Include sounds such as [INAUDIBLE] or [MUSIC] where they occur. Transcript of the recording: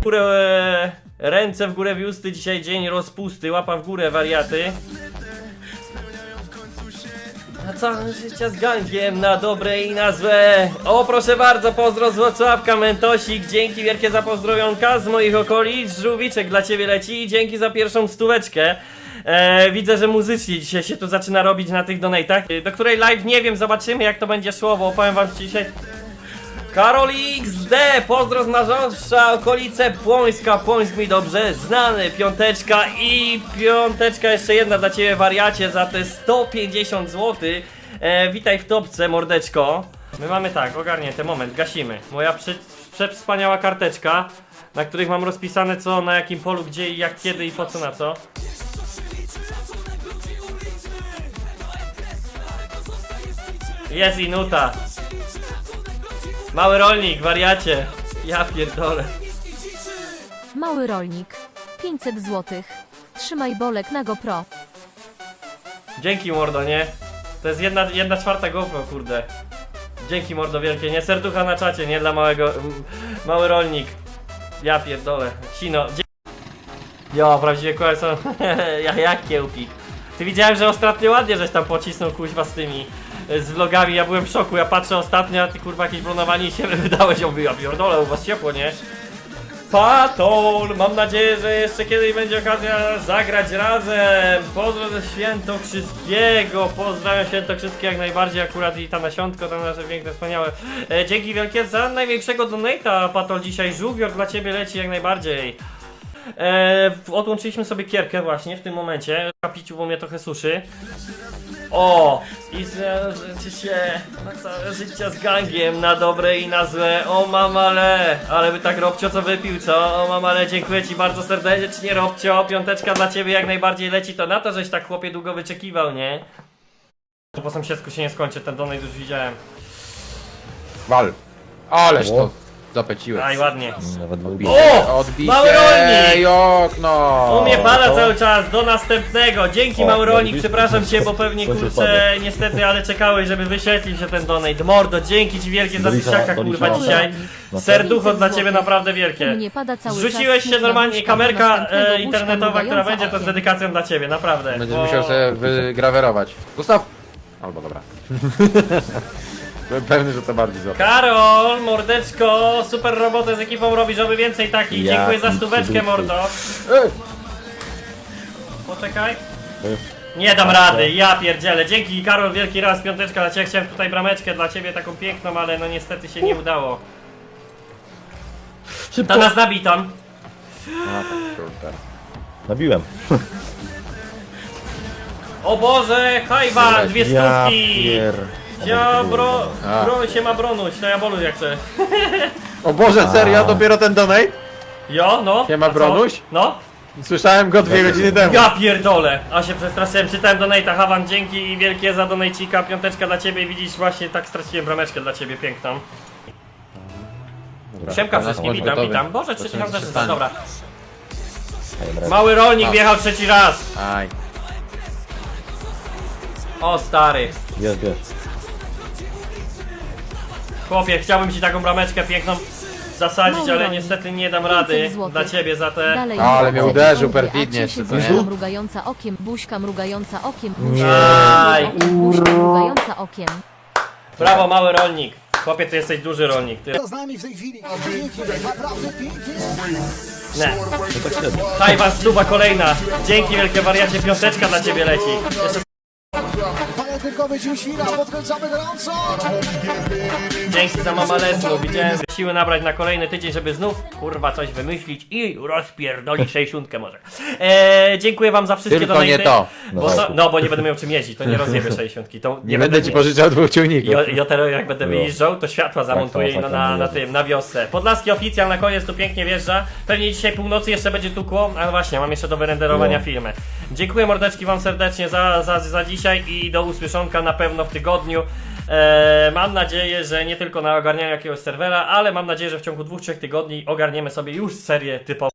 W górę, e, ręce w górę wiusty, dzisiaj dzień rozpusty, łapa w górę wariaty. Na całe życie z gangiem, na dobre i na złe. O, proszę bardzo, pozdro z Wrocławka, Mentosik. Dzięki wielkie za pozdrowionka z moich okolic. Żółwiczek dla ciebie leci i dzięki za pierwszą stóweczkę. E, widzę, że muzycznie dzisiaj się tu zaczyna robić na tych donatach, do której live nie wiem, zobaczymy jak to będzie szło, bo opowiem wam dzisiaj Karol XD, pozdro z okolice Płońska, Płońsk mi dobrze znany, piąteczka i piąteczka jeszcze jedna dla Ciebie wariacie za te 150 zł. E, witaj w topce, mordeczko. My mamy tak, ogarnięty moment, gasimy. Moja prze, przewspaniała karteczka, na których mam rozpisane co, na jakim polu, gdzie i jak, kiedy i po co, na co. Jest i nuta. Mały rolnik, wariacie. Ja pierdolę. Mały rolnik. 500 zł. Trzymaj bolek na GoPro. Dzięki mordo, nie? To jest jedna, jedna czwarta GoPro, kurde. Dzięki mordo wielkie, nie? Serducha na czacie, nie? Dla małego... Mały rolnik. Ja pierdolę. Sino. Dzie jo, prawdziwie kłamie [LAUGHS] są... ja, jak kiełpik. Ty widziałem, że ostatnio ładnie żeś tam pocisnął kuźwa z tymi... Z vlogami, ja byłem w szoku, ja patrzę ostatnio, a ty kurwa jakieś bronowanie się [LAUGHS] wydałeś, oby ja pierdolę, u was ciepło, nie? Patol! Mam nadzieję, że jeszcze kiedyś będzie okazja zagrać razem. Pozdro ze Świętokrzyskiego. Pozdrawiam Świętokrzyski jak najbardziej. Akurat i ta nasiątko, to nasze piękne, wspaniałe. E, dzięki wielkie za największego donata, Patol. Dzisiaj żółwior dla ciebie leci jak najbardziej. E, odłączyliśmy sobie kierkę właśnie w tym momencie. Kapiciu, bo mnie trochę suszy. O! I zależy się na całe życie z gangiem, na dobre i na złe. O mamale! Ale by tak Robcio co wypił, co? O mamale, dziękuję ci bardzo serdecznie, Robcio. Piąteczka dla ciebie jak najbardziej leci to na to, żeś tak chłopie długo wyczekiwał, nie? To po sąsiedzku się nie skończy, ten donate już widziałem. Wal. Ależ to zapeciłeś. Aj, ładnie. Nawet O! Odbicie Mały rolnik! i okno! U mnie pada to- cały czas, do następnego. Dzięki O, robisz? przepraszam cię, bo pewnie kurczę, niestety, ale czekałeś, żeby wyświetlił się ten donate. Mordo, dzięki ci wielkie za Dolicza- tysiaka kurwa dzisiaj. No Serducho dla 500 ciebie naprawdę U wielkie. mnie pada cały Zrzuciłeś czas się normalnie, kamerka następnego e, internetowa, która mrugająca będzie, to z okiem. dedykacją dla ciebie, naprawdę. Będziesz bo- musiał sobie wygrawerować. Gustaw! Albo dobra. [LAUGHS] Byłem pewny, że to bardziej za. Karol, mordeczko, super robotę z ekipą robisz, oby więcej takich. Ja Dziękuję za stóweczkę, mordo. Ej! Poczekaj. Nie dam rady, ja pierdzielę. Dzięki Karol, wielki raz, piąteczka dla ciebie. Chciałem tutaj brameczkę dla ciebie, taką piękną, ale no niestety się nie udało. Szybko! To nas nabij tam. A, tak, kurde. Nabiłem. O Boże, hajwan, dwie Ja stówki. pier... Ja bro, A. bro się ma bronuć, to ja boluj jak chcę. [LAUGHS] O Boże, serio? Dopiero ten donate? Jo, no. Siema, a co? Bronuś? No. Słyszałem go dwie godziny temu. Ja pierdolę, a się przestraszyłem, czytałem donate'a, Hawan, dzięki i wielkie za donajcika, piąteczka dla ciebie, widzisz, właśnie tak straciłem brameczkę dla ciebie, piękną. Dobra. Siemka wszystkim, gotowy. witam, witam. Boże, Zobaczymy, 3000 co się też stanie. dobra. Mały rolnik A. wjechał trzeci raz. Aj. O stary. Jest, jest. Chłopie, chciałbym ci taką brameczkę piękną zasadzić, Mały ale rolnik. niestety nie dam rady 500 złotych. dla ciebie za te... Dalej A, ale mnie nie uderzył perfidnie jeszcze, co buźka nie? mrugająca okiem, buźka mrugająca okiem, buźka Aj. okiem, buźka mrugająca okiem. Brawo, mały rolnik. Chłopie, ty jesteś duży rolnik. Ty... z nami w tej chwili. Pięknie, naprawdę pięknie. Średnio. Tajwan, stuba kolejna. Dzięki wielkie wariacie, piąteczka dla ciebie leci. Jeszcze Walentynkowy dzień świra, podkręcamy gorąco. Dzięki za mama Lesnu. Widziałem że siły nabrać na kolejny tydzień, żeby znów kurwa coś wymyślić i rozpierdolić [LAUGHS] 60 może. Eee, dziękuję wam za wszystkie Tylko donaty. nie to. Bo to, no bo nie będę miał czym jeździć, to nie rozjebię 60. To Nie będę ci pożyczał dwóch ciągników. Jo- Jotero jak będę No. wyjeżdżał, to światła zamontuję tak, no, tak, na, na tak. tym, na wiosce. Podlaski oficjal na koniec tu pięknie wjeżdża. Pewnie dzisiaj północy jeszcze będzie tukło, ale właśnie, mam jeszcze do wyrenderowania No. filmy. Dziękuję mordeczki wam serdecznie za, za, za dzisiaj i do usłyszonka na pewno w tygodniu. Eee, mam nadzieję, że nie tylko na ogarnianiu jakiegoś serwera, ale mam nadzieję, że w ciągu dwóch, trzech tygodni ogarniemy sobie już serię typową.